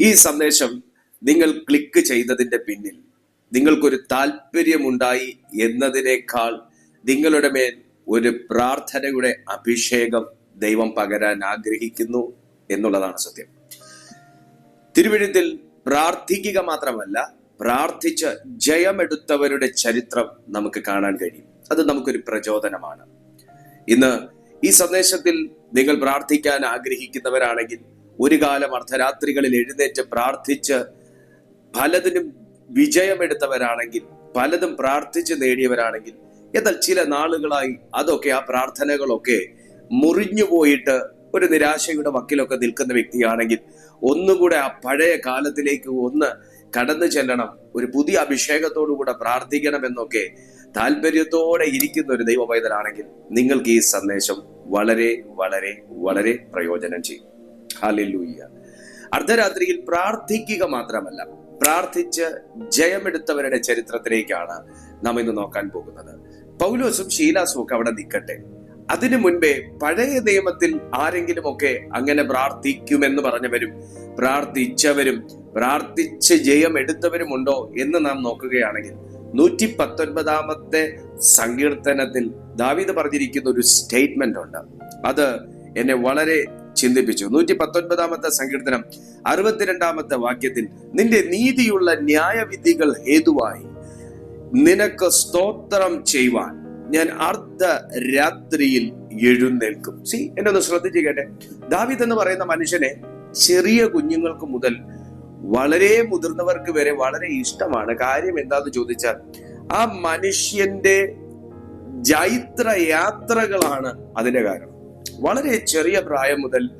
ഈ സന്ദേശം നിങ്ങൾ ക്ലിക്ക് ചെയ്തതിന്റെ പിന്നിൽ. നിങ്ങൾക്കൊരു താല്പര്യമുണ്ടായി എന്നതിനേക്കാൾ നിങ്ങളുടെ മേൽ ഒരു പ്രാർത്ഥനയുടെ അഭിഷേകം ദൈവം പകരാൻ ആഗ്രഹിക്കുന്നു എന്നുള്ളതാണ് സത്യം. തിരുവഴുത്തിൽ പ്രാർത്ഥിക്കുക മാത്രമല്ല പ്രാർത്ഥിച്ച് ജയമെടുത്തവരുടെ ചരിത്രം നമുക്ക് കാണാൻ കഴിയും. അത് നമുക്കൊരു പ്രചോദനമാണ്. ഇന്ന് ഈ സന്ദേശത്തിൽ നിങ്ങൾ പ്രാർത്ഥിക്കാൻ ആഗ്രഹിക്കുന്നവരാണെങ്കിൽ ഒരു കാലം അർദ്ധരാത്രികളിൽ എഴുന്നേറ്റ് പ്രാർത്ഥിച്ച് പലതിനും വിജയമെടുത്തവരാണെങ്കിൽ പലതും പ്രാർത്ഥിച്ച് നേടിയവരാണെങ്കിൽ എന്നാൽ ചില നാളുകളായി അതൊക്കെ ആ പ്രാർത്ഥനകളൊക്കെ മുറിഞ്ഞു പോയിട്ട് ഒരു നിരാശയുടെ വക്കിലൊക്കെ നിൽക്കുന്ന വ്യക്തിയാണെങ്കിൽ ഒന്നുകൂടെ ആ പഴയ കാലത്തിലേക്ക് ഒന്ന് കടന്നു ചെല്ലണം ഒരു പുതിയ അഭിഷേകത്തോടു കൂടെ പ്രാർത്ഥിക്കണമെന്നൊക്കെ താല്പര്യത്തോടെ ഇരിക്കുന്ന ഒരു ദൈവവൈതനാണെങ്കിൽ നിങ്ങൾക്ക് ഈ സന്ദേശം വളരെ വളരെ വളരെ പ്രയോജനം ചെയ്യും. ഹാലൂയ്യ അർദ്ധരാത്രിയിൽ പ്രാർത്ഥിക്കുക മാത്രമല്ല പ്രാർത്ഥിച്ച് ജയമെടുത്തവരുടെ ചരിത്രത്തിലേക്കാണ് നാം ഇന്ന് നോക്കാൻ പോകുന്നത്. പൗലോസും ശീലാസും ഒക്കെ അവിടെ നിൽക്കട്ടെ അതിനു മുൻപേ പഴയ നിയമത്തിൽ ആരെങ്കിലും ഒക്കെ അങ്ങനെ പ്രാർത്ഥിക്കുമെന്ന് പറഞ്ഞവരും പ്രാർത്ഥിച്ചവരും പ്രാർത്ഥിച്ച് ജയം എടുത്തവരുമുണ്ടോ എന്ന് നാം നോക്കുകയാണെങ്കിൽ നൂറ്റി പത്തൊൻപതാമത്തെ സങ്കീർത്തനത്തിൽ ദാവീദ് പറഞ്ഞിരിക്കുന്ന ഒരു സ്റ്റേറ്റ്മെന്റ് ഉണ്ട്. അത് എന്നെ വളരെ ചിന്തിപ്പിച്ചു. നൂറ്റി പത്തൊൻപതാമത്തെ സങ്കീർത്തനം അറുപത്തിരണ്ടാമത്തെ വാക്യത്തിൽ നിന്റെ നീതിയുള്ള ന്യായവിധികൾ ഹേതുവായി. നിനക്ക് സ്തോത്രം ചെയ്യുവാൻ ഞാൻ അർദ്ധ രാത്രിയിൽ എഴുന്നേൽക്കും. സി എന്നെ ഒന്ന് ശ്രദ്ധിച്ചു കേട്ടെ. ദാവിദ് എന്ന് പറയുന്ന മനുഷ്യനെ ചെറിയ കുഞ്ഞുങ്ങൾക്ക് മുതൽ വളരെ മുതിർന്നവർക്ക് വരെ വളരെ ഇഷ്ടമാണ്. കാര്യം എന്താന്ന് ചോദിച്ചാൽ ആ മനുഷ്യന്റെ ജൈത്ര യാത്രകളാണ് അതിന്റെ കാരണം വളരെ ചെറിയ പ്രായം മുതൽ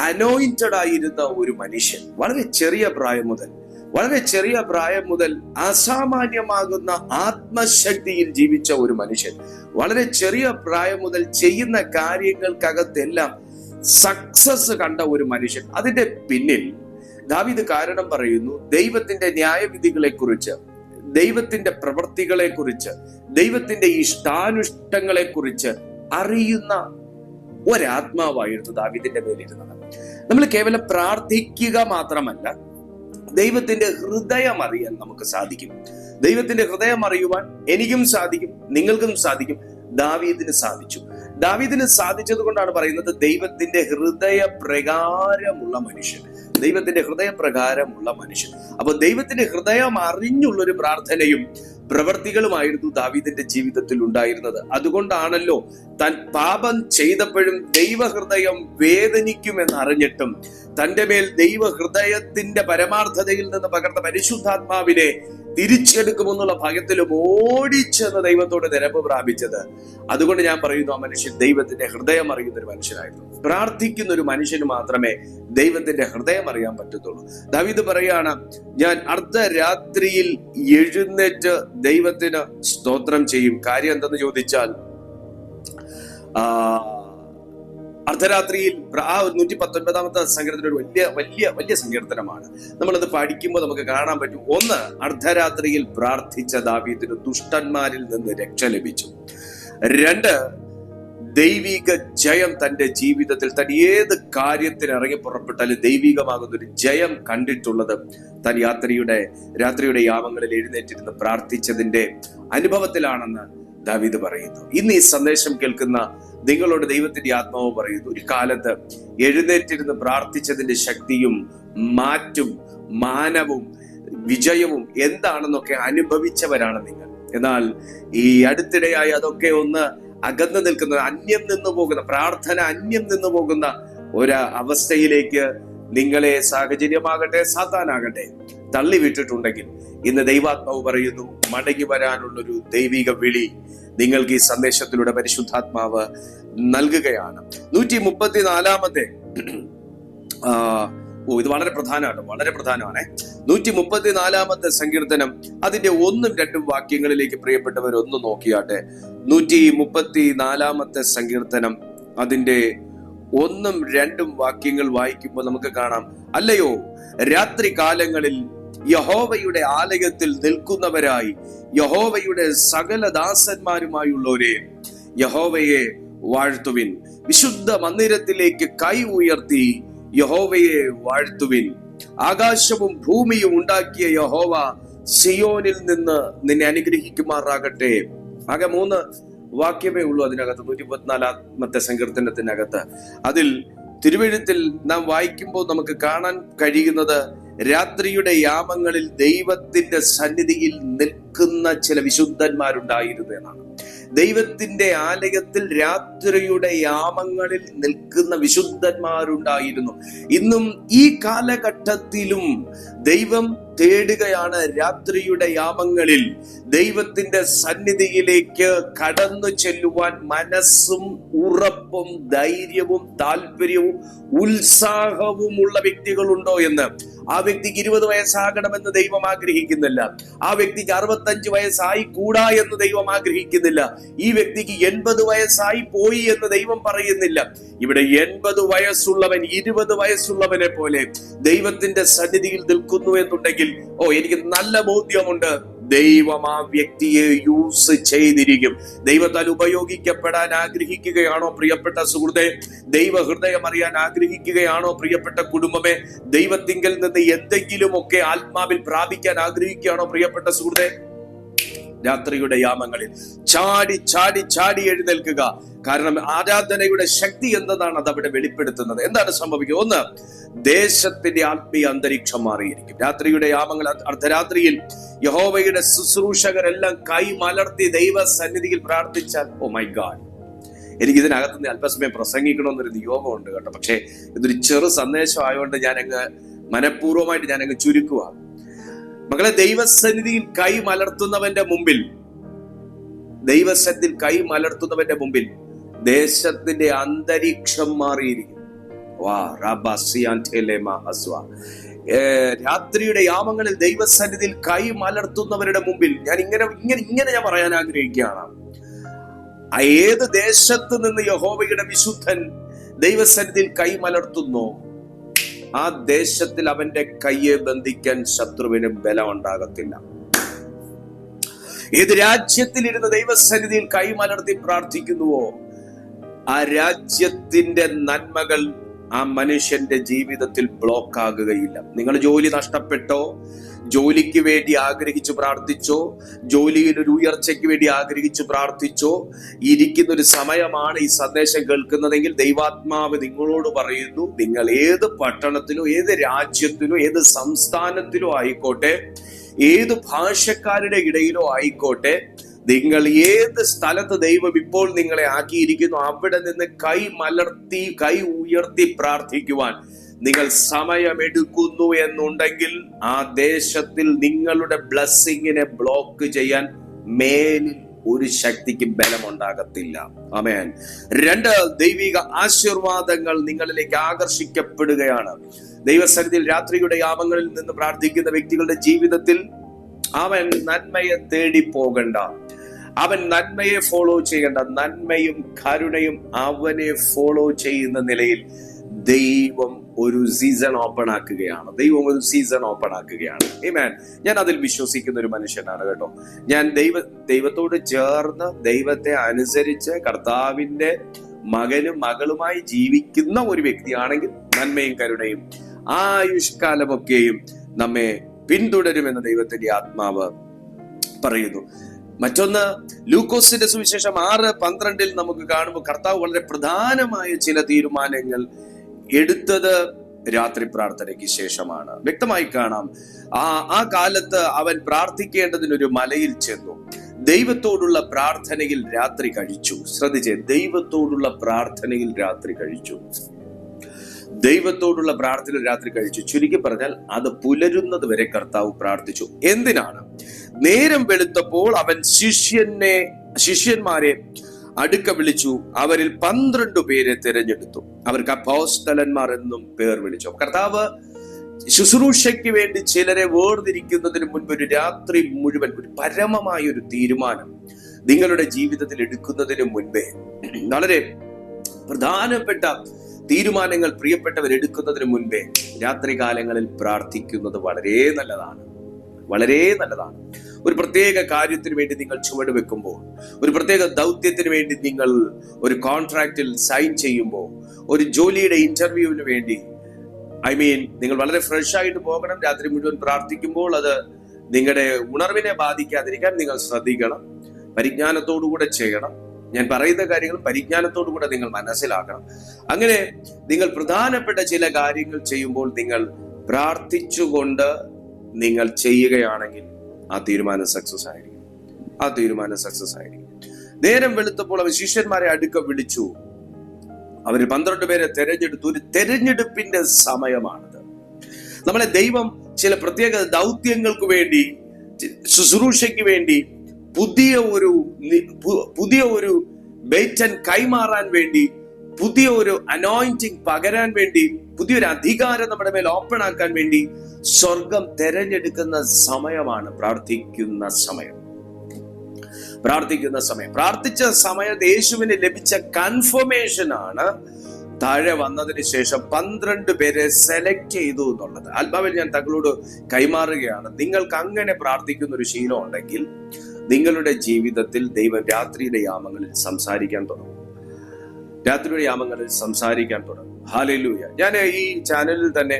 അനോയിന്റഡ് ആയിരുന്ന ഒരു മനുഷ്യൻ. വളരെ ചെറിയ പ്രായം മുതൽ. വളരെ ചെറിയ പ്രായം മുതൽ അസാമാന്യമാകുന്ന ആത്മശക്തിയിൽ ജീവിച്ച ഒരു മനുഷ്യൻ. വളരെ ചെറിയ പ്രായം മുതൽ ചെയ്യുന്ന കാര്യങ്ങൾക്കകത്തെല്ലാം സക്സസ് കണ്ട ഒരു മനുഷ്യൻ. അതിന്റെ പിന്നിൽ ദാവിദ് കാരണം പറയുന്നു ദൈവത്തിന്റെ ന്യായവിധികളെ കുറിച്ച് ദൈവത്തിന്റെ പ്രവൃത്തികളെ കുറിച്ച് ദൈവത്തിന്റെ ഇഷ്ടാനുഷ്ടങ്ങളെ കുറിച്ച് അറിയുന്ന ഒരാത്മാവായിരുന്നു ദാവിദിന്റെ മേലിരുന്നത്. നമ്മൾ കേവലം പ്രാർത്ഥിക്കുക മാത്രമല്ല ദൈവത്തിന്റെ ഹൃദയം അറിയാൻ നമുക്ക് സാധിക്കും. ദൈവത്തിന്റെ ഹൃദയം അറിയുവാൻ എനിക്കും സാധിക്കും നിങ്ങൾക്കും സാധിക്കും. ദാവീദിന് സാധിച്ചു. ദാവീദിന് സാധിച്ചത് കൊണ്ടാണ് പറയുന്നത് ദൈവത്തിന്റെ ഹൃദയ പ്രകാരമുള്ള മനുഷ്യൻ. ദൈവത്തിന്റെ ഹൃദയപ്രകാരമുള്ള മനുഷ്യൻ. അപ്പൊ ദൈവത്തിന്റെ ഹൃദയം അറിഞ്ഞുള്ള ഒരു പ്രാർത്ഥനയും പ്രവർത്തികളുമായിരുന്നു ദാവീദിന്റെ ജീവിതത്തിൽ ഉണ്ടായിരുന്നത്. അതുകൊണ്ടാണല്ലോ താൻ പാപം ചെയ്തപ്പോഴും ദൈവഹൃദയം വേദനിക്കുമെന്ന് അറിഞ്ഞിട്ടും തന്റെ മേൽ ദൈവഹൃദയത്തിന്റെ പരമാർത്ഥതയിൽ നിന്ന് പകർന്ന പരിശുദ്ധാത്മാവിനെ തിരിച്ചെടുക്കുമെന്നുള്ള ഭയത്തിലും ഓടിച്ചെന്ന് ദൈവത്തോട് നിരപ്പ് പ്രാപിച്ചത്. അതുകൊണ്ട് ഞാൻ പറയുന്നു ആ മനുഷ്യൻ ദൈവത്തിന്റെ ഹൃദയം അറിയുന്ന ഒരു മനുഷ്യനായിരുന്നു. പ്രാർത്ഥിക്കുന്ന ഒരു മനുഷ്യന് മാത്രമേ ദൈവത്തിന്റെ ഹൃദയം അറിയാൻ പറ്റത്തുള്ളൂ. ദാവീദ് പറയാണ് ഞാൻ അർദ്ധരാത്രിയിൽ എഴുന്നേറ്റ് ദൈവത്തിന് സ്തോത്രം ചെയ്യും. കാര്യം എന്തെന്ന് ചോദിച്ചാൽ ആ അർദ്ധരാത്രിയിൽ ആ നൂറ്റി പത്തൊൻപതാമത്തെ സങ്കീർത്തനം ഒരു വലിയ വലിയ വലിയ സങ്കീർത്തനമാണ്. നമ്മളത് പഠിക്കുമ്പോൾ നമുക്ക് കാണാൻ പറ്റും. ഒന്ന് അർദ്ധരാത്രിയിൽ പ്രാർത്ഥിച്ച ദാവീദിന് ദുഷ്ടന്മാരിൽ നിന്ന് രക്ഷ ലഭിച്ചു. രണ്ട് ദൈവിക ജയം തന്റെ ജീവിതത്തിൽ തൻ ഏത് കാര്യത്തിന് ഇറങ്ങി പുറപ്പെട്ടാലും ദൈവികമാകുന്ന ഒരു ജയം കണ്ടിട്ടുള്ളത് താൻ യാത്രയുടെ രാത്രിയുടെ യാമങ്ങളിൽ എഴുന്നേറ്റിരുന്ന് പ്രാർത്ഥിച്ചതിന്റെ അനുഭവത്തിലാണെന്ന് ദാവീദ് പറയുന്നു. ഇന്ന് ഈ സന്ദേശം കേൾക്കുന്ന നിങ്ങളുടെ ദൈവത്തിന്റെ ആത്മാവ് പറയുന്നു. ഒരു കാലത്ത് എഴുന്നേറ്റിരുന്ന് പ്രാർത്ഥിച്ചതിന്റെ ശക്തിയും മാറ്റും മാനവും വിജയവും എന്താണെന്നൊക്കെ അനുഭവിച്ചവരാണ് നിങ്ങൾ. എന്നാൽ ഈ അടുത്തിടെയായി അതൊക്കെ ഒന്ന് അകന്നു നിൽക്കുന്ന അന്യം നിന്നു പോകുന്ന പ്രാർത്ഥന അന്യം നിന്നു പോകുന്ന ഒരു അവസ്ഥയിലേക്ക് നിങ്ങളെ സാഹചര്യമാകട്ടെ സാത്താനാകട്ടെ തള്ളിവിട്ടിട്ടുണ്ടെങ്കിൽ ഇന്ന് ദൈവാത്മാവ് പറയുന്നു മടങ്ങി വരാനുള്ളൊരു ദൈവിക വിളി നിങ്ങൾക്ക് ഈ സന്ദേശത്തിലൂടെ പരിശുദ്ധാത്മാവ് നൽകുകയാണ്. നൂറ്റി മുപ്പത്തിനാലാമത്തെ ഓ ഇത് വളരെ പ്രധാനമാണ് വളരെ പ്രധാനമാണ്. നൂറ്റി മുപ്പത്തിനാലാമത്തെ സങ്കീർത്തനം അതിന്റെ ഒന്നും രണ്ടും വാക്യങ്ങളിലേക്ക് പ്രിയപ്പെട്ടവർ ഒന്ന് നോക്കിയാട്ടെ. നൂറ്റി മുപ്പത്തി നാലാമത്തെ സങ്കീർത്തനം അതിന്റെ ഒന്നും രണ്ടും വാക്യങ്ങൾ വായിക്കുമ്പോൾ നമുക്ക് കാണാം. അല്ലയോ രാത്രി കാലങ്ങളിൽ യഹോവയുടെ ആലയത്തിൽ നിൽക്കുന്നവരായി യഹോവയുടെ സകല ദാസന്മാരുമായുള്ളവരെ യഹോവയെ വാഴ്ത്തുവിൻ. വിശുദ്ധ മന്ദിരത്തിലേക്ക് കൈ ഉയർത്തി യഹോവയെ വാഴ്ത്തുവിൻ. ആകാശവും ഭൂമിയും ഉണ്ടാക്കിയ യഹോവ സിയോനിൽ നിന്ന് നിന്നെ അനുഗ്രഹിക്കുമാറാകട്ടെ. ആകെ മൂന്ന് വാക്യമേ ഉള്ളൂ അതിനകത്ത്. നൂറ്റി പത്തിനാലാമത്തെ സങ്കീർത്തനത്തിനകത്ത്. അതിൽ തിരുവഴുത്തിൽ നാം വായിക്കുമ്പോൾ നമുക്ക് കാണാൻ കഴിയുന്നത് രാത്രിയുടെ യാമങ്ങളിൽ ദൈവത്തിന്റെ സന്നിധിയിൽ നിൽക്കുന്ന ചില വിശുദ്ധന്മാരുണ്ടായിരുന്നു എന്നാണ്. ദൈവത്തിന്റെ ആലയത്തിൽ രാത്രിയുടെ യാമങ്ങളിൽ നിൽക്കുന്ന വിശുദ്ധന്മാരുണ്ടായിരുന്നു. ഇന്നും ഈ കാലഘട്ടത്തിലും ദൈവം തേടുകയാണ് രാത്രിയുടെ യാമങ്ങളിൽ. ദൈവത്തിന്റെ സന്നിധിയിലേക്ക് കടന്നു ചെല്ലുവാൻ മനസ്സും ഉറപ്പും ധൈര്യവും താല്പര്യവും ഉത്സാഹവുമുള്ള വ്യക്തികളുണ്ടോ എന്ന്? ആ വ്യക്തിക്ക് ഇരുപത് വയസ്സാകണമെന്ന് ദൈവം ആഗ്രഹിക്കുന്നില്ല. ആ വ്യക്തിക്ക് അറുപത്തഞ്ച് വയസ്സായി കൂടാ എന്ന് ദൈവം ആഗ്രഹിക്കുന്നില്ല. ഈ വ്യക്തിക്ക് എൺപത് വയസ്സായി പോയി എന്ന് ദൈവം പറയുന്നില്ല. ഇവിടെ എൺപത് വയസ്സുള്ളവൻ ഇരുപത് വയസ്സുള്ളവനെ പോലെ ദൈവത്തിന്റെ സന്നിധിയിൽ നിൽക്കുന്നു എന്നുണ്ടെങ്കിൽ ഓ എനിക്ക് നല്ല ബോധ്യമുണ്ട്. ദൈവം ആ വ്യക്തിയെ യൂസ് ചെയ്തിരിക്കും. ദൈവത്താൽ ഉപയോഗിക്കപ്പെടാൻ ആഗ്രഹിക്കുകയാണോ പ്രിയപ്പെട്ട സുഹൃത്തെ? ദൈവ ഹൃദയം അറിയാൻ ആഗ്രഹിക്കുകയാണോ പ്രിയപ്പെട്ട കുടുംബമേ? ദൈവത്തിങ്കൽ നിന്ന് എന്തെങ്കിലുമൊക്കെ ആത്മാവിൽ പ്രാപിക്കാൻ ആഗ്രഹിക്കുകയാണോ പ്രിയപ്പെട്ട സുഹൃത്തെ? രാത്രിയുടെ യാമങ്ങളിൽ ചാടി ചാടി ചാടി എഴുന്നേൽക്കുക. കാരണം ആരാധനയുടെ ശക്തി എന്നതാണ് അത് അവിടെ വെളിപ്പെടുത്തുന്നത്. എന്താണ് സംഭവിക്കുക? ഒന്ന് ദേശത്തിന്റെ ആത്മീയ അന്തരീക്ഷം മാറിയിരിക്കും. രാത്രിയുടെ യാമങ്ങൾ അർദ്ധരാത്രിയിൽ യഹോവയുടെ ശുശ്രൂഷകരെല്ലാം കൈ മലർത്തി ദൈവ സന്നിധിയിൽ പ്രാർത്ഥിച്ചാൽ ഓ മൈ ഗാഡ് എനിക്ക് ഇതിനകത്ത് നിന്ന് അല്പസമയം പ്രസംഗിക്കണമെന്നൊരു നിയോഗമുണ്ട് കേട്ടോ. പക്ഷേ ഇതൊരു ചെറു സന്ദേശം ആയതുകൊണ്ട് ഞാനങ്ങ് മനഃപൂർവമായിട്ട് ഞാനങ്ങ് ചുരുക്കുക മകളെ ദൈവസന്നിധിയിൽ കൈ മലർത്തുന്നവന്റെ മുമ്പിൽ ദൈവസന്നിധിയിൽ കൈ മലർത്തുന്നവന്റെ മുമ്പിൽ ദേശത്തിന്റെ അന്തരീക്ഷം മാറിയിരിക്കുന്നു. രാത്രിയുടെ യാമങ്ങളിൽ ദൈവസന്നിധിയിൽ കൈ മലർത്തുന്നവരുടെ മുമ്പിൽ ഞാൻ ഇങ്ങനെ ഇങ്ങനെ ഇങ്ങനെ ഞാൻ പറയാൻ ആഗ്രഹിക്കുകയാണ്. ഏത് ദേശത്ത് നിന്ന് യഹോവയുടെ വിശുദ്ധൻ ദൈവസന്നിധിയിൽ കൈ മലർത്തുന്നു ആ ദേശത്തിൽ അവന്റെ കയ്യെ ബന്ധിക്കാൻ ശത്രുവിന് ബലം ഉണ്ടാകത്തില്ല. ഏത് രാജ്യത്തിലിരുന്ന് ദൈവസന്നിധിയിൽ കൈമലർത്തി പ്രാർത്ഥിക്കുന്നുവോ ആ രാജ്യത്തിന്റെ നന്മകൾ ആ മനുഷ്യന്റെ ജീവിതത്തിൽ ബ്ലോക്ക് ആകുകയില്ല നിങ്ങൾ ജോലി നഷ്ടപ്പെട്ടോ ജോലിക്ക് വേണ്ടി ആഗ്രഹിച്ചു പ്രാർത്ഥിച്ചോ ജോലിയിൽ ഒരു ഉയർച്ചയ്ക്ക് വേണ്ടി ആഗ്രഹിച്ചു പ്രാർത്ഥിച്ചോ ഇരിക്കുന്ന ഒരു സമയമാണ് ഈ സന്ദേശം കേൾക്കുന്നതെങ്കിൽ ദൈവാത്മാവ് നിങ്ങളോട് പറയുന്നു നിങ്ങൾ ഏത് പട്ടണത്തിലോ ഏത് രാജ്യത്തിലോ ഏത് സംസ്ഥാനത്തിലോ ആയിക്കോട്ടെ ഏത് ഭാഷക്കാരുടെ ഇടയിലോ ആയിക്കോട്ടെ നിങ്ങൾ ഏത് സ്ഥലത്ത് ദൈവം ഇപ്പോൾ നിങ്ങളെ ആക്കിയിരിക്കുന്നു അവിടെ നിന്ന് കൈ മലർത്തി കൈ ഉയർത്തി പ്രാർത്ഥിക്കുവാൻ നിങ്ങൾ സമയമെടുക്കുന്നു എന്നുണ്ടെങ്കിൽ ആ ദേശത്തിൽ നിങ്ങളുടെ ബ്ലസ്സിങ്ങിനെ ബ്ലോക്ക് ചെയ്യാൻ മേലിൽ ഒരു ശക്തിക്ക് ബലമുണ്ടാകത്തില്ല. അമേൻ രണ്ട് ദൈവിക ആശീർവാദങ്ങൾ നിങ്ങളിലേക്ക് ആകർഷിക്കപ്പെടുകയാണ്. ദൈവസന്നിധിയിൽ രാത്രിയുടെ യാമങ്ങളിൽ നിന്ന് പ്രാർത്ഥിക്കുന്ന വ്യക്തികളുടെ ജീവിതത്തിൽ അവൻ നന്മയെ തേടി പോകണ്ട. അവൻ നന്മയെ ഫോളോ ചെയ്യേണ്ട നന്മയും കരുണയും അവനെ ഫോളോ ചെയ്യുന്ന നിലയിൽ ദൈവം ഒരു സീസൺ ഓപ്പൺ ആക്കുകയാണ്. ദൈവം ഒരു സീസൺ ഓപ്പൺ ആക്കുകയാണ്. ഏമാൻ ഞാൻ അതിൽ വിശ്വസിക്കുന്ന ഒരു മനുഷ്യനാണ് കേട്ടോ. ഞാൻ ദൈവ ദൈവത്തോട് ചേർന്ന് ദൈവത്തെ അനുസരിച്ച് കർത്താവിന്റെ മകനും മകളുമായി ജീവിക്കുന്ന ഒരു വ്യക്തിയാണെങ്കിൽ നന്മയും കരുണയും ആയുഷ്കാലമൊക്കെയും നമ്മെ പിന്തുടരുമെന്ന് ദൈവത്തിന്റെ ആത്മാവ് പറയുന്നു. മറ്റൊന്ന് ലൂക്കോസിന്റെ സുവിശേഷം ആറ് പന്ത്രണ്ടിൽ നമുക്ക് കാണുമ്പോൾ കർത്താവ് വളരെ പ്രധാനമായ ചില തീരുമാനങ്ങൾ എടുത്തത് രാത്രി പ്രാർത്ഥനയ്ക്ക് ശേഷമാണ്. വ്യക്തമായി കാണാം. ആ ആ കാലത്ത് അവൻ പ്രാർത്ഥിക്കേണ്ടതിനൊരു മലയിൽ ചെന്നു. ദൈവത്തോടുള്ള പ്രാർത്ഥനയിൽ രാത്രി കഴിച്ചു. ശ്രദ്ധിച്ചേ ദൈവത്തോടുള്ള പ്രാർത്ഥനയിൽ രാത്രി കഴിച്ചു. ദൈവത്തോടുള്ള പ്രാർത്ഥന രാത്രി കഴിച്ചു. ചുരുക്കി പറഞ്ഞാൽ അത് പുലരുന്നത് വരെ കർത്താവ് പ്രാർത്ഥിച്ചു. എന്തിനാണ്? നേരം വെളുത്തപ്പോൾ അവൻ ശിഷ്യനെ ശിഷ്യന്മാരെ അടുക്ക വിളിച്ചു. അവരിൽ പന്ത്രണ്ട് പേരെ തിരഞ്ഞെടുത്തു. അവർക്ക് അപ്പോസ്തലന്മാർ എന്നും പേർ വിളിച്ചു. കർത്താവ് ശുശ്രൂഷയ്ക്ക് വേണ്ടി ചിലരെ വേർതിരിക്കുന്നതിന് മുൻപ് ഒരു രാത്രി മുഴുവൻ ഒരു പരമമായ ഒരു തീരുമാനം നിങ്ങളുടെ ജീവിതത്തിൽ എടുക്കുന്നതിന് മുൻപേ. വളരെ പ്രധാനപ്പെട്ട തീരുമാനങ്ങൾ പ്രിയപ്പെട്ടവർ എടുക്കുന്നതിന് മുൻപേ രാത്രി കാലങ്ങളിൽ പ്രാർത്ഥിക്കുന്നത് വളരെ നല്ലതാണ്. വളരെ നല്ലതാണ്. ഒരു പ്രത്യേക കാര്യത്തിന് വേണ്ടി നിങ്ങൾ ചുവട് വെക്കുമ്പോൾ ഒരു പ്രത്യേക ദൗത്യത്തിന് വേണ്ടി നിങ്ങൾ ഒരു കോൺട്രാക്റ്റിൽ സൈൻ ചെയ്യുമ്പോൾ ഒരു ജോലിയുടെ ഇന്റർവ്യൂവിന് വേണ്ടി ഐ മീൻ നിങ്ങൾ വളരെ ഫ്രഷ് ആയിട്ട് പോകണം രാത്രി മുഴുവൻ പ്രാർത്ഥിക്കുമ്പോൾ അത് നിങ്ങളുടെ ഉണർവിനെ ബാധിക്കാതിരിക്കാൻ നിങ്ങൾ ശ്രദ്ധിക്കണം പരിജ്ഞാനത്തോടുകൂടെ ചെയ്യണം. ഞാൻ പറയുന്ന കാര്യങ്ങൾ പരിജ്ഞാനത്തോടു കൂടെ നിങ്ങൾ മനസ്സിലാക്കണം. അങ്ങനെ നിങ്ങൾ പ്രധാനപ്പെട്ട ചില കാര്യങ്ങൾ ചെയ്യുമ്പോൾ നിങ്ങൾ പ്രാർത്ഥിച്ചുകൊണ്ട് നിങ്ങൾ ചെയ്യുകയാണെങ്കിൽ ആ തീരുമാനം സക്സസ് ആയിരിക്കും. ആ തീരുമാനം സക്സസ് ആയിരിക്കും. നേരം വെളുത്തപ്പോൾ അവർ ശിഷ്യന്മാരെ അടുക്ക വിളിച്ചു. അവർ പന്ത്രണ്ട് പേരെ തെരഞ്ഞെടുത്തു. ഒരു തെരഞ്ഞെടുപ്പിന്റെ സമയമാണിത്. നമ്മളെ ദൈവം ചില പ്രത്യേക ദൗത്യങ്ങൾക്ക് വേണ്ടി ശുശ്രൂഷയ്ക്ക് വേണ്ടി പുതിയ ഒരു പുതിയ ഒരു ബേറ്റൻ കൈമാറാൻ വേണ്ടി പുതിയ ഒരു അനോയിന്റിങ് പകരാൻ വേണ്ടി പുതിയൊരു അധികാരം നമ്മുടെ മേൽ ഓപ്പൺ ആക്കാൻ വേണ്ടി സ്വർഗം തെരഞ്ഞെടുക്കുന്ന സമയമാണ്. പ്രാർത്ഥിക്കുന്ന സമയം. പ്രാർത്ഥിക്കുന്ന സമയം. പ്രാർത്ഥിച്ച സമയത്ത് യേശുവിന് ലഭിച്ച കൺഫർമേഷൻ ആണ് താഴെ വന്നതിന് ശേഷം പന്ത്രണ്ട് പേരെ സെലക്ട് ചെയ്തു എന്നുള്ളത്. ആത്മാവിൽ ഞാൻ തങ്ങളോട് കൈമാറുകയാണ്. നിങ്ങൾക്ക് അങ്ങനെ പ്രാർത്ഥിക്കുന്ന ഒരു ശീലം ഉണ്ടെങ്കിൽ നിങ്ങളുടെ ജീവിതത്തിൽ ദൈവം രാത്രിയുടെ യാമങ്ങളിൽ സംസാരിക്കാൻ തുടങ്ങും. രാത്രിയുടെ യാമങ്ങളിൽ സംസാരിക്കാൻ തുടങ്ങും. ഹാലലൂയ ഞാൻ ഈ ചാനലിൽ തന്നെ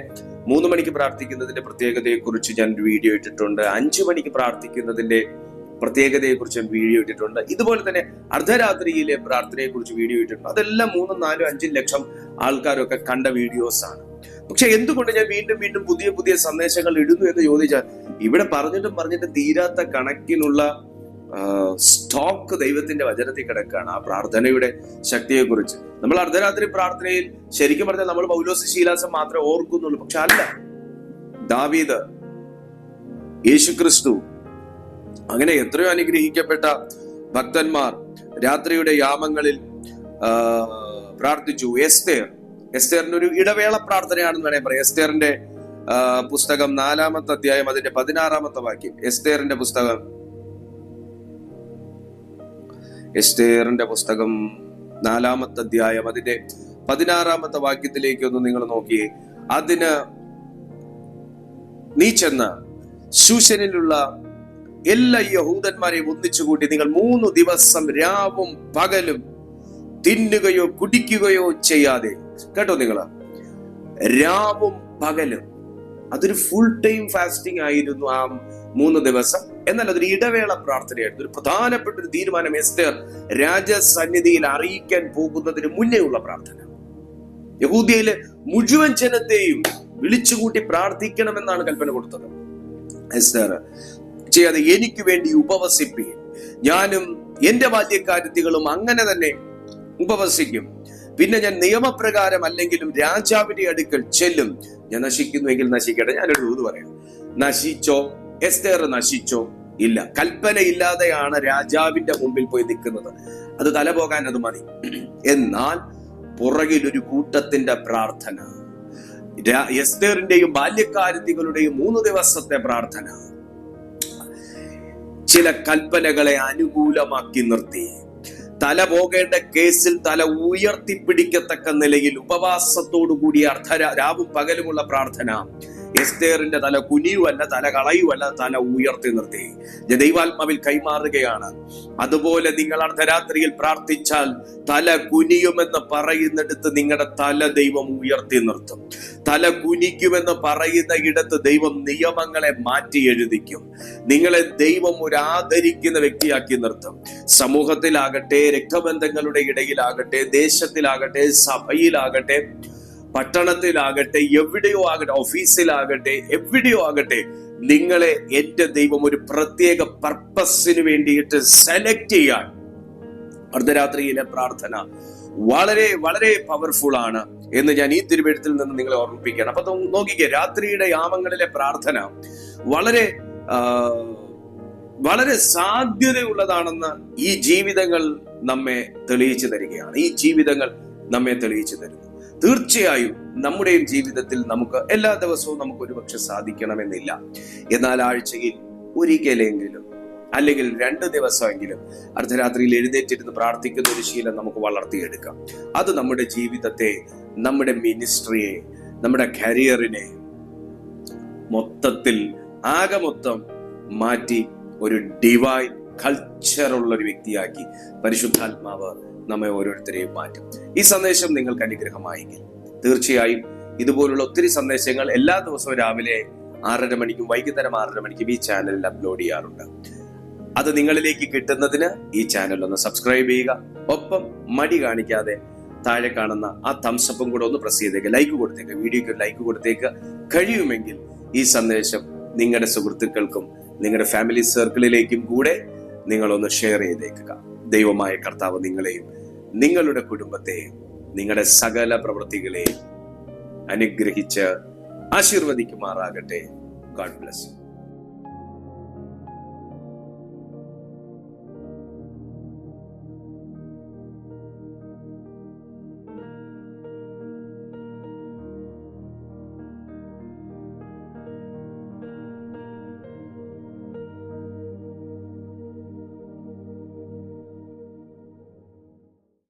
മൂന്ന് മണിക്ക് പ്രാർത്ഥിക്കുന്നതിന്റെ പ്രത്യേകതയെ കുറിച്ച് ഞാൻ വീഡിയോ ഇട്ടിട്ടുണ്ട്. അഞ്ചു മണിക്ക് പ്രാർത്ഥിക്കുന്നതിന്റെ പ്രത്യേകതയെ കുറിച്ച് ഞാൻ വീഡിയോ ഇട്ടിട്ടുണ്ട്. ഇതുപോലെ തന്നെ അർദ്ധരാത്രിയിലെ പ്രാർത്ഥനയെ കുറിച്ച് വീഡിയോ ഇട്ടിട്ടുണ്ട്. അതെല്ലാം മൂന്നും നാലും അഞ്ചും ലക്ഷം ആൾക്കാരൊക്കെ കണ്ട വീഡിയോസ് ആണ്. പക്ഷെ എന്തുകൊണ്ട് ഞാൻ വീണ്ടും വീണ്ടും പുതിയ പുതിയ സന്ദേശങ്ങൾ ഇടുന്നു എന്ന് ചോദിച്ചാൽ ഇവിടെ പറഞ്ഞിട്ടും പറഞ്ഞിട്ടും തീരാത്ത കണക്കിനുള്ള സ്റ്റോക്ക് ദൈവത്തിന്റെ വചനത്തിൽ കിടക്കുകയാണ്. ആ പ്രാർത്ഥനയുടെ ശക്തിയെക്കുറിച്ച്. നമ്മൾ അർദ്ധരാത്രി പ്രാർത്ഥനയിൽ ശരിക്കും പറഞ്ഞാൽ നമ്മൾ പൗലോസ് ശീലാസം മാത്രമേ ഓർക്കുന്നുള്ളൂ. പക്ഷെ അല്ല. ദാവീദ് യേശു ക്രിസ്തു അങ്ങനെ എത്രയോ അനുഗ്രഹിക്കപ്പെട്ട ഭക്തന്മാർ രാത്രിയുടെ യാമങ്ങളിൽ പ്രാർത്ഥിച്ചു. എസ്തേർ. എസ്തേറിന്റെ ഒരു ഇടവേള പ്രാർത്ഥനയാണെന്ന് വേണേ പറയാം. എസ്തേറിന്റെ പുസ്തകം നാലാമത്തെ അധ്യായം അതിന്റെ പതിനാറാമത്തെ വാക്യം. എസ്തേറിന്റെ പുസ്തകം എസ്തേറിന്റെ പുസ്തകം നാലാമത്തെ അധ്യായം അതിന്റെ പതിനാറാമത്തെ വാക്യത്തിലേക്ക് ഒന്ന് നിങ്ങൾ നോക്കിയേ. അതിന് നീ ചെന്ന് ശൂശനിലുള്ള എല്ലാ യഹൂദന്മാരെയും ഒന്നിച്ചു കൂട്ടി നിങ്ങൾ മൂന്ന് ദിവസം രാവും പകലും തിന്നുകയോ കുടിക്കുകയോ ചെയ്യാതെ. കേട്ടോ നിങ്ങൾ രാവും പകലും അതൊരു ഫുൾ ടൈം ഫാസ്റ്റിംഗ് ആയിരുന്നു ആ മൂന്ന് ദിവസം. എന്നാൽ അതൊരു ഇടവേള പ്രാർത്ഥനയായിരുന്നു. ഒരു പ്രധാനപ്പെട്ട ഒരു തീരുമാനം എസ്തേർ രാജസന്നിധിയിൽ അറിയിക്കാൻ പോകുന്നതിന് മുന്നേ ഉള്ള പ്രാർത്ഥന. യഹൂദിയയിലെ മുഴുവൻ ജനത്തെയും വിളിച്ചുകൂട്ടി പ്രാർത്ഥിക്കണമെന്നാണ് കൽപ്പന കൊടുത്തത്. ചെയ്യാതെ എനിക്ക് വേണ്ടി ഉപവസിപ്പി ഞാനും എന്റെ ബാല്യക്കാരത്തികളും അങ്ങനെ തന്നെ ഉപവസിക്കും. പിന്നെ ഞാൻ നിയമപ്രകാരം അല്ലെങ്കിലും രാജാവിന്റെ അടുക്കൽ ചെല്ലും. ഞാൻ നശിക്കുന്നുവെങ്കിൽ നശിക്കട്ടെ. ഞാനൊരു ദൂത് പറയാം നശിച്ചോ? എസ്തേർ നശിച്ചോ? ഇല്ല. കൽപ്പനയില്ലാതെയാണ് രാജാവിന്റെ മുമ്പിൽ പോയി നിൽക്കുന്നത്. അത് തല പോകാൻ അത് മതി. എന്നാൽ പുറകിൽ ഒരു കൂട്ടത്തിന്റെ പ്രാർത്ഥന. എസ്തേറിന്റെയും ബാല്യക്കാരത്തികളുടെയും മൂന്ന് ദിവസത്തെ പ്രാർത്ഥന. ചില കൽപ്പനകളെ അനുകൂലമാക്കി നിർത്തി. തല പോകേണ്ട കേസിൽ തല ഉയർത്തിപ്പിടിക്കത്തക്ക നിലയിൽ ഉപവാസത്തോടു കൂടി അർദ്ധ രാവും പകലുമുള്ള പ്രാർത്ഥന. എസ്തേറിന്റെ തല കുനിയുമല്ല തല കളയുമല്ല തല ഉയർത്തി നിർത്തി. ദൈവാത്മാവിൽ കൈമാറുകയാണ്. അതുപോലെ നിങ്ങൾ അർദ്ധരാത്രിയിൽ പ്രാർത്ഥിച്ചാൽ തല കുനിയുമെന്ന് പറയുന്നിടത്ത് നിങ്ങളുടെ തല ദൈവം ഉയർത്തി നിർത്തും. തല കുനിക്കുമെന്ന് പറയുന്ന ഇടത്ത് ദൈവം നിയമങ്ങളെ മാറ്റി എഴുതിക്കും. നിങ്ങളെ ദൈവം ഒരു ആദരിക്കുന്ന വ്യക്തിയാക്കി നിർത്തും. സമൂഹത്തിലാകട്ടെ രക്തബന്ധങ്ങളുടെ ഇടയിലാകട്ടെ ദേശത്തിലാകട്ടെ സഭയിലാകട്ടെ പട്ടണത്തിലാകട്ടെ എവിടെയോ ആകട്ടെ ഓഫീസിലാകട്ടെ എവിടെയോ ആകട്ടെ നിങ്ങളെ എന്റെ ദൈവം ഒരു പ്രത്യേക പർപ്പസിന് വേണ്ടിയിട്ട് സെലക്ട് ചെയ്യാൻ അർദ്ധരാത്രിയിലെ പ്രാർത്ഥന വളരെ വളരെ പവർഫുൾ ആണ് എന്ന് ഞാൻ ഈ തിരുവെഴുത്തിൽ നിന്ന് നിങ്ങളെ ഓർമ്മിപ്പിക്കുകയാണ്. അപ്പൊ നോക്കിക്കേ രാത്രിയുടെ യാമങ്ങളിലെ പ്രാർത്ഥന വളരെ വളരെ സാധ്യതയുള്ളതാണെന്ന് ഈ ജീവിതങ്ങൾ നമ്മെ തെളിയിച്ചു തരികയാണ്. ഈ ജീവിതങ്ങൾ നമ്മെ തെളിയിച്ചു തരുന്നു. തീർച്ചയായും നമ്മുടെയും ജീവിതത്തിൽ നമുക്ക് എല്ലാ ദിവസവും നമുക്ക് ഒരുപക്ഷെ സാധിക്കണമെന്നില്ല. എന്നാൽ ആഴ്ചയിൽ ഒരിക്കലെങ്കിലും അല്ലെങ്കിൽ രണ്ട് ദിവസമെങ്കിലും അർദ്ധരാത്രിയിൽ എഴുന്നേറ്റിരുന്ന് പ്രാർത്ഥിക്കുന്ന ഒരു ശീലം നമുക്ക് വളർത്തിയെടുക്കാം. അത് നമ്മുടെ ജീവിതത്തെ നമ്മുടെ മിനിസ്ട്രിയെ നമ്മുടെ കരിയറിനെ മൊത്തത്തിൽ ആകെ മൊത്തം മാറ്റി ഒരു ഡിവൈൻ കൾച്ചറുള്ള ഒരു വ്യക്തിയാക്കി. പരിശുദ്ധാത്മാവ് നമ്മെ ഓരോരുത്തരെയും മാറ്റും. ഈ സന്ദേശം നിങ്ങൾക്ക് അനുഗ്രഹമായെങ്കിൽ തീർച്ചയായും ഇതുപോലുള്ള ഒത്തിരി സന്ദേശങ്ങൾ എല്ലാ ദിവസവും രാവിലെ ആറര മണിക്കും വൈകുന്നേരം ആറര മണിക്കും ഈ ചാനലിൽ അപ്ലോഡ് ചെയ്യാറുണ്ട്. അത് നിങ്ങളിലേക്ക് കിട്ടുന്നതിന് ഈ ചാനൽ ഒന്ന് സബ്സ്ക്രൈബ് ചെയ്യുക. ഒപ്പം മടി കാണിക്കാതെ താഴെ കാണുന്ന ആ തംസപ്പും കൂടെ ഒന്ന് പ്രസ് ചെയ്തേക്ക് ലൈക്ക് കൊടുത്തേക്ക് വീഡിയോക്ക് ലൈക്ക് കൊടുത്തേക്ക്. കഴിയുമെങ്കിൽ ഈ സന്ദേശം നിങ്ങളുടെ സുഹൃത്തുക്കൾക്കും നിങ്ങളുടെ ഫാമിലി സർക്കിളിലേക്കും കൂടെ നിങ്ങളൊന്ന് ഷെയർ ചെയ്തേക്കുക. ദൈവമായ കർത്താവ് നിങ്ങളെയും നിങ്ങളുടെ കുടുംബത്തെ നിങ്ങളുടെ സകല പ്രവൃത്തികളെ അനുഗ്രഹിച്ച് ആശീർവദിക്കുമാറാകട്ടെ. God bless you